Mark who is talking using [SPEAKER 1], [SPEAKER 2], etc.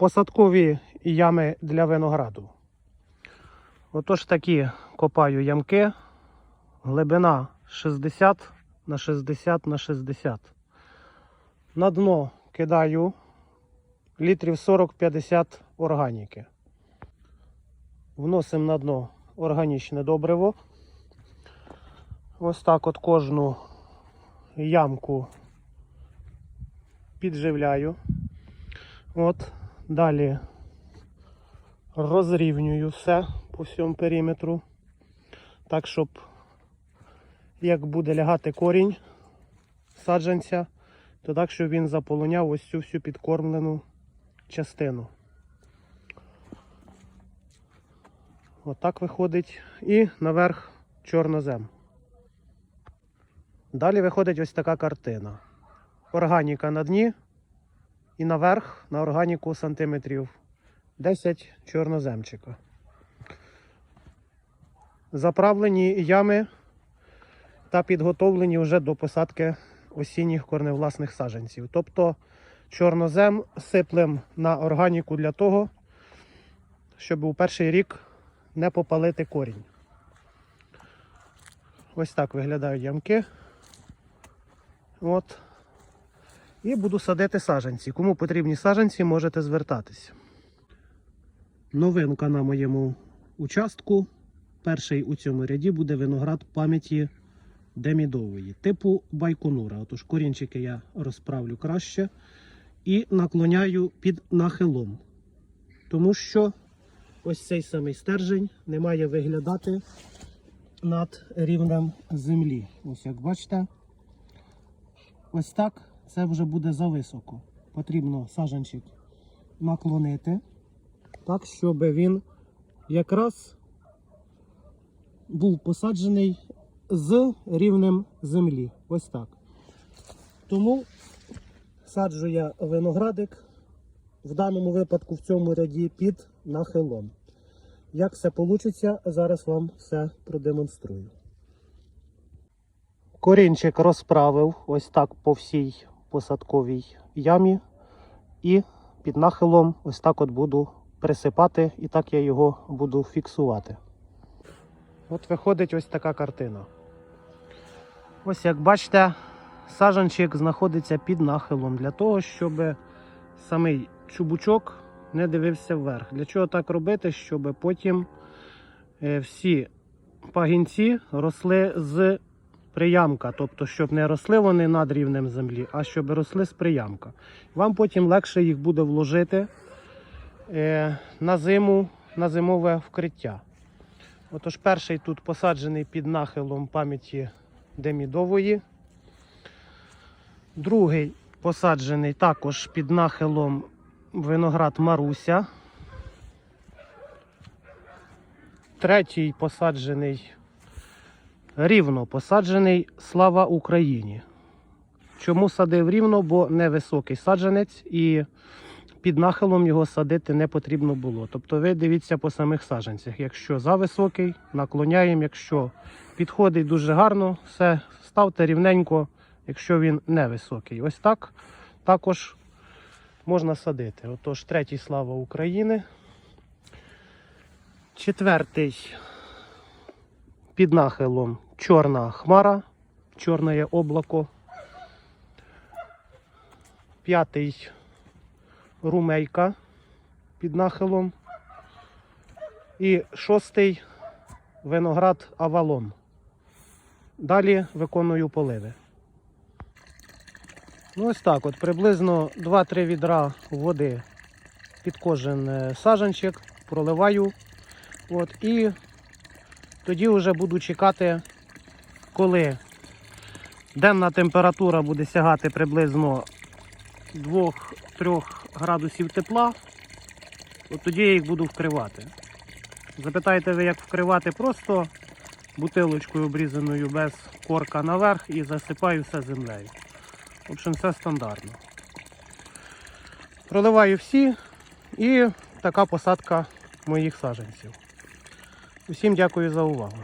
[SPEAKER 1] Посадкові ями для винограду. Отож такі копаю ямки. Глибина 60 на 60 на 60. На дно кидаю літрів 40-50 органіки. Вносимо на дно органічне добриво. Ось так от кожну ямку підживляю. От, далі розрівнюю все по всьому периметру. Так, щоб як буде лягати корінь саджанця, то так, щоб він заполоняв ось цю всю підкормлену частину. Отак виходить. І наверх чорнозем. Далі виходить ось така картина. Органіка на дні і наверх на органіку сантиметрів 10 чорноземчика. Заправлені ями та підготовлені вже до посадки осінніх корневласних саджанців. Тобто чорнозем сиплем на органіку для того, щоб у перший рік не попалити корінь. Ось так виглядають ямки. От. І буду садити саджанці. Кому потрібні саджанці, можете звертатись. Новинка на моєму участку. Перший у цьому ряді буде виноград пам'яті демідової, типу байконура. Отож корінчики я розправлю краще і наклоняю під нахилом. Тому що ось цей самий стержень не має виглядати над рівнем землі. Ось як бачите. Ось так це вже буде зависоко. Потрібно саджанчик наклонити, так, щоб він якраз був посаджений з рівнем землі. Ось так. Тому саджу я виноградик в даному випадку в цьому ряді під нахилом. Як все вийде, зараз вам все продемонструю. Корінчик розправив ось так по всій посадковій ямі. І під нахилом ось так от буду присипати, і так я його буду фіксувати. От виходить ось така картина. Ось як бачите, саджанчик знаходиться під нахилом для того, щоб самий чубучок не дивився вверх. Для чого так робити? Щоб потім е, всі пагінці росли з приямка, тобто, щоб не росли вони над рівнем землі, а щоб росли з приямка. Вам потім легше їх буде вложити е, на зиму, на зимове вкриття. Отож, перший тут посаджений під нахилом пам'яті демідової. Другий посаджений також під нахилом виноград Маруся. Третій посаджений рівно посаджений Слава Україні. Чому садив рівно? Бо невисокий саджанець і під нахилом його садити не потрібно було. Тобто ви дивіться по самих саджанцях. Якщо зависокий, наклоняємо, якщо підходить дуже гарно, все ставте рівненько, якщо він невисокий. Ось так також можна садити. Отож, третій слава України. Четвертий під нахилом чорна хмара, чорне облако. П'ятий румейка під нахилом. І шостий виноград Авалон. Далі виконую поливи. Ну, ось так, от приблизно 2-3 відра води під кожен е, саджанчик, проливаю. От, і тоді вже буду чекати, коли денна температура буде сягати приблизно 2-3 градусів тепла, от тоді я їх буду вкривати. Запитаєте ви, як вкривати просто бутилочкою обрізаною без корка наверх і засипаю все землею. В общем, все стандартно. Проливаю всі і така посадка моїх саджанців. Усім дякую за увагу.